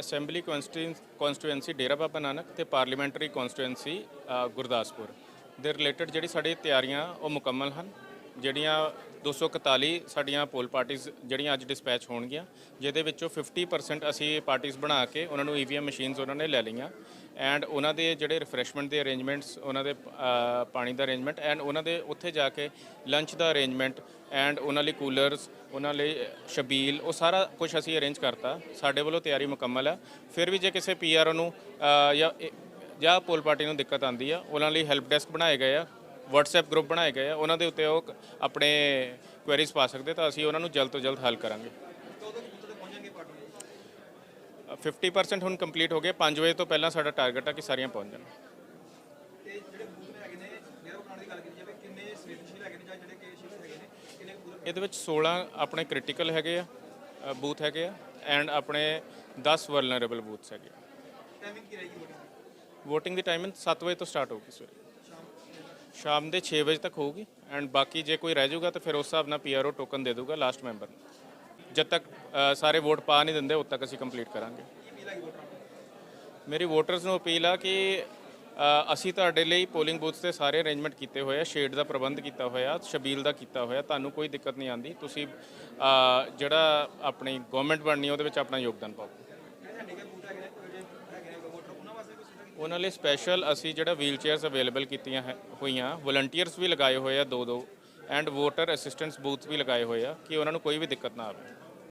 Assembly constituency Dera Baba Nanak ਤੇ parliamentary constituency Gurdaspur. ਦੇ related ਜਿਹੜੀ ਸਾਡੀ ਤਿਆਰੀਆਂ ਉਹ ਮੁਕੰਮਲ ਹਨ, ਜਿਹੜੀਆਂ 241 ਸਾਡੀਆਂ ਪੋਲ ਪਾਰਟੀਆਂ ਜਿਹੜੀਆਂ ਅੱਜ ਡਿਸਪੈਚ ਹੋਣਗੀਆਂ ਜਿਹਦੇ ਵਿੱਚੋਂ 50% ਅਸੀਂ ਪਾਰਟੀਆਂ ਬਣਾ ਕੇ ਉਹਨਾਂ ਨੂੰ ਈਵੀਐਮ ਮਸ਼ੀਨਸ ਉਹਨਾਂ ਨੇ ਲੈ ਲਈਆਂ ਐਂਡ ਉਹਨਾਂ ਦੇ ਜਿਹੜੇ ਰਿਫਰੈਸ਼ਮੈਂਟ ਦੇ ਅਰੇਂਜਮੈਂਟਸ ਉਹਨਾਂ ਦੇ ਪਾਣੀ ਦਾ ਅਰੇਂਜਮੈਂਟ ਐਂਡ ਉਹਨਾਂ ਦੇ ਉੱਥੇ ਜਾ ਕੇ ਲੰਚ ਦਾ ਅਰੇਂਜਮੈਂਟ ਐਂਡ ਉਹਨਾਂ ਲਈ ਕੂਲਰਸ ਉਹਨਾਂ ਲਈ ਸ਼ਬੀਲ ਉਹ ਸਾਰਾ ਕੁਝ ਅਸੀਂ ਅਰੇਂਜ ਕਰਤਾ। ਸਾਡੇ ਵੱਲੋਂ ਤਿਆਰੀ ਮੁਕੰਮਲ ਹੈ ਫਿਰ ਵੀ ਜੇ ਕਿਸੇ ਪੀਆਰਓ ਨੂੰ ਅ, ਜਾਂ ਜਾਂ ਪੋਲ ਪਾਰਟੀ ਨੂੰ ਦਿੱਕਤ ਆਉਂਦੀ ਆ ਉਹਨਾਂ ਲਈ ਹੈਲਪ ਡੈਸਕ ਬਣਾਏ ਗਏ ਆ। WhatsApp ਗਰੁੱਪ ਬਣਾਏ ਗਏ ਆ ਉਹਨਾਂ ਦੇ ਉੱਤੇ ਉਹ ਆਪਣੇ ਕੁਐਰੀਜ਼ ਪਾ ਸਕਦੇ ਤਾਂ ਅਸੀਂ ਉਹਨਾਂ ਨੂੰ ਜਲਦ ਤੋਂ ਜਲਦ ਹੱਲ ਕਰਾਂਗੇ। 50% ਹੁਣ ਕੰਪਲੀਟ ਹੋ ਗਏ 5 ਵਜੇ ਤੋਂ ਪਹਿਲਾਂ ਸਾਡਾ ਟਾਰਗੇਟ ਆ ਕਿ ਸਾਰੀਆਂ ਪਹੁੰਚ ਜਾਣ। ਇਹਦੇ ਵਿੱਚ 16 ਆਪਣੇ ਕ੍ਰਿਟੀਕਲ ਹੈਗੇ ਆ ਬੂਥ ਹੈਗੇ ਆ ਐਂਡ ਆਪਣੇ 10 ਵਲਨਰੇਬਲ ਬੂਥਸ ਹੈਗੇ ਆ। ਟਾਈਮਿੰਗ ਕੀ ਰਹੇਗੀ ਵੋਟਿੰਗ ਦੀ? ਟਾਈਮਿੰਗ 7 ਵਜੇ ਤੋਂ ਸਟਾਰਟ ਹੋਊਗੀ ਸਵੇਰੇ। ਸ਼ਾਮ ਦੇ 6 ਵਜੇ ਤੱਕ ਹੋਊਗੀ ਐਂਡ ਬਾਕੀ ਜੇ ਕੋਈ ਰਹਿ ਜਾਊਗਾ ਤਾਂ ਫਿਰ ਉਸ ਹਿਸਾਬ ਨਾਲ ਪੀਆਰਓ ਟੋਕਨ ਦੇ ਦਊਗਾ ਲਾਸਟ ਮੈਂਬਰ ਜਦ ਤੱਕ ਅ, ਸਾਰੇ ਵੋਟ ਪਾ ਨਹੀਂ ਦਿੰਦੇ ਉਦ ਤੱਕ ਅਸੀਂ ਕੰਪਲੀਟ ਕਰਾਂਗੇ। ਮੇਰੀ ਵੋਟਰਸ ਨੂੰ ਅਪੀਲ ਆ ਕਿ ਅ, ਅਸੀਂ ਤੁਹਾਡੇ ਲਈ ਪੋਲਿੰਗ ਬੂਥਸ ਤੇ ਸਾਰੇ ਅਰੇਂਜਮੈਂਟ ਕੀਤੇ ਹੋਏ ਆ ਸ਼ੇਡ ਦਾ ਪ੍ਰਬੰਧ ਕੀਤਾ ਹੋਇਆ ਸ਼ਬੀਲ ਦਾ ਕੀਤਾ ਹੋਇਆ ਤੁਹਾਨੂੰ ਕੋਈ ਦਿੱਕਤ ਨਹੀਂ ਆਂਦੀ ਤੁਸੀਂ ਅ, ਜਿਹੜਾ ਆਪਣੀ ਗਵਰਨਮੈਂਟ ਬਣਨੀ ਉਹਦੇ ਵਿੱਚ ਆਪਣਾ ਯੋਗਦਾਨ ਪਾਓ। ਜਿਹੜੇ ਹੈਂਡੀਕੈਪ ਹੈਗੇ ਨੇ ਜਿਹੜੇ ਹੈਗੇ ਨੇ ਵੋਟਰ ਉਹਨਾਂ ਵਾਸਤੇ ਕੋਈ ਸੁਵਿਧਾ ਉਹਨਾਂ ਲਈ ਸਪੈਸ਼ਲ ਅਸੀਂ ਜਿਹੜਾ ਵੀਲ ਚੇਅਰਸ ਅਵੇਲੇਬਲ ਕੀਤੀਆਂ ਹੈ- ਹੋਈਆਂ ਵਲੰਟੀਅਰਸ ਵੀ ਲਗਾਏ ਹੋਏ ਆ ਦੋ ਦੋ ਐਂਡ ਵੋਟਰ ਅਸਿਸਟੈਂਸ ਬੂਥ ਵੀ ਲਗਾਏ ਹੋਏ ਆ, ਕਿ ਉਹਨਾਂ ਨੂੰ ਕੋਈ ਵੀ ਦਿੱਕਤ ਨਾ ਆਵੇ।